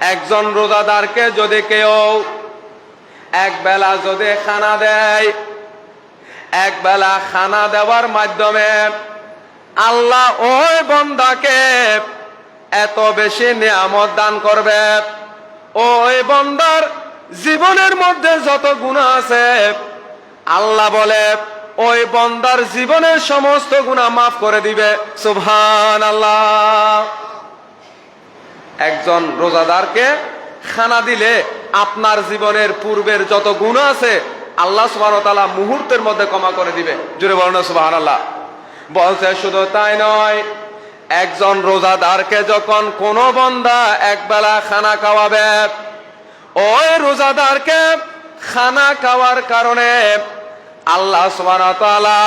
একজন রোজাদারকে যদি কেউ এক বেলা যদি খানা দেয়, এক বেলা খানা দেওয়ার মাধ্যমে আল্লাহ ওই বন্দাকে এত বেশি নিয়ামত দান করবে। ওই বন্দার জীবনের মধ্যে যত গুণা আছে, আল্লাহ বলে, ওই বন্দার জীবনের সমস্ত গুণা মাফ করে দিবে। সুবহান আল্লাহ একজন রোজাদারকে খানা দিলে আপনার জীবনের পূর্বের যত গুণ আছে, আল্লাহ সুবাহতালা মুহূর্তের মধ্যে ক্ষমা করে দিবে। জুড়ে বলুন সুবাহ আল্লাহ বলছে, শুধু তাই নয়, একজন রোজাদারকে যখন কোনো বন্দা একবেলা খানা খাওয়াবে, ওই রোজাদারকে খানা খাওয়ার কারণে আল্লাহ সুবাহতালা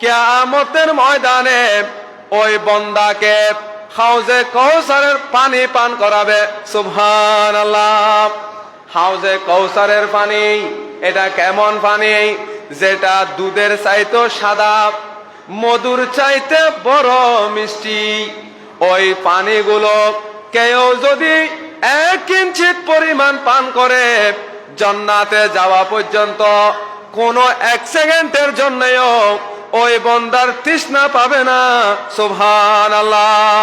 কেয়ামতের ময়দানে ওই বন্দাকে হাউজে কৌসারের পানি পান করাবে সুবহান আল্লাহ হাউজে কৌসারের পানি, এটা কেমন পানি? যেটা দুধের চাইতো সাদা, মধুর চাইতে বড় মিষ্টি। ওই পানিগুলো কেউ যদি এক ইঞ্চিত পরিমাণ পান করে, জন্নাতে যাওয়া পর্যন্ত কোনো এক সেকেন্ডের জন্যও ওই বন্দার তৃষ্ণা পাবে না সুবহান আল্লাহ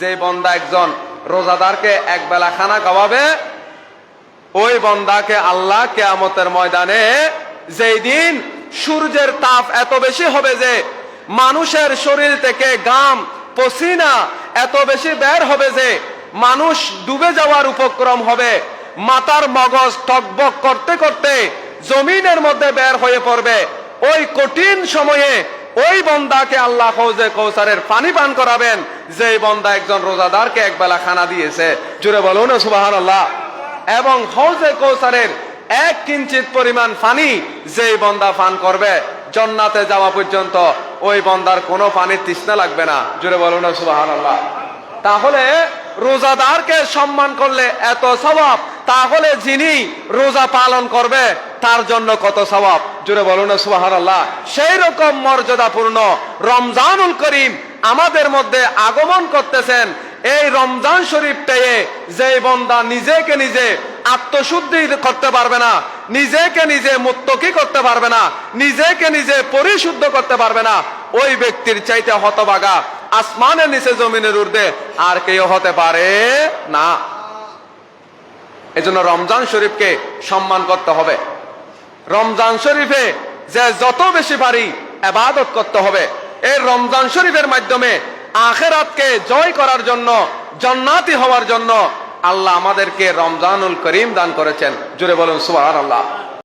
যে বন্দা একজন রোজাদারকে এক বেলা খানা খাওয়াবে, ওই বন্দাকে আল্লাহ কেয়ামতের ময়দানে যেই দিন সূর্যের তাপ এত বেশি হবে যে মানুষের শরীর থেকে গাম পসিনা এত বেশি বের হবে যে মানুষ ডুবে যাওয়ার উপক্রম হবে। মাতার মগজ টকবক করতে করতে জমিনের মধ্যে বের হয়ে পড়বে। ওই কঠিন সময়ে ওই বন্দাকে আল্লাহ হৌজে কৌসারের পানি পান করাবেন যে বন্দা একজন রোজাদারকে একবেলা খানা দিয়েছে। জুড়ে বলুন সুবাহান আল্লাহ এবং হৌজে কৌসারের এক কিঞ্চিত পরিমাণ পানি যেই বন্দা পান করবে, জন্নাতে যাওয়া পর্যন্ত ওই বন্দার কোনো পানির তৃষ্ণা লাগবে না। জুড়ে বলুন সুবাহান আল্লাহ তাহলে রোজাদারকে সম্মান করলে এত স্বভাব তাহলে যিনি রোজা পালন করবে, তার জন্য কত স্বভাব জুড়ে বলুন সুবাহান আল্লাহ সেই রকম মর্যাদাপূর্ণ রমজানুল করিম আমাদের মধ্যে আগমন করতেছেন। এই রমজান শরীফ পেয়ে যে বন্দা নিজেকে নিজে আত্মশুদ্ধি করতে পারবে না, নিজেকে নিজে মুক্তকি করতে পারবে না, নিজেকে নিজে পরিশুদ্ধ করতে পারবে না, ওই ব্যক্তির চাইতে হতবাগা আসমানের নিচে জমিনের ঊর্ধ্বে আর কেউ হতে পারে না। এজন্য রমজান শরীফকে সম্মান করতে হবে। রমজান শরীফে যে যত বেশি পারি আবাদত করতে হবে, এই রমজান শরীফের মাধ্যমে আখেরাতকে জয় করার জন্য, জন্নাতি হওয়ার জন্য আল্লাহ আমাদেরকে রমজানুল করিম দান করেছেন। জুড়ে বলুন সুবাহ আল্লাহ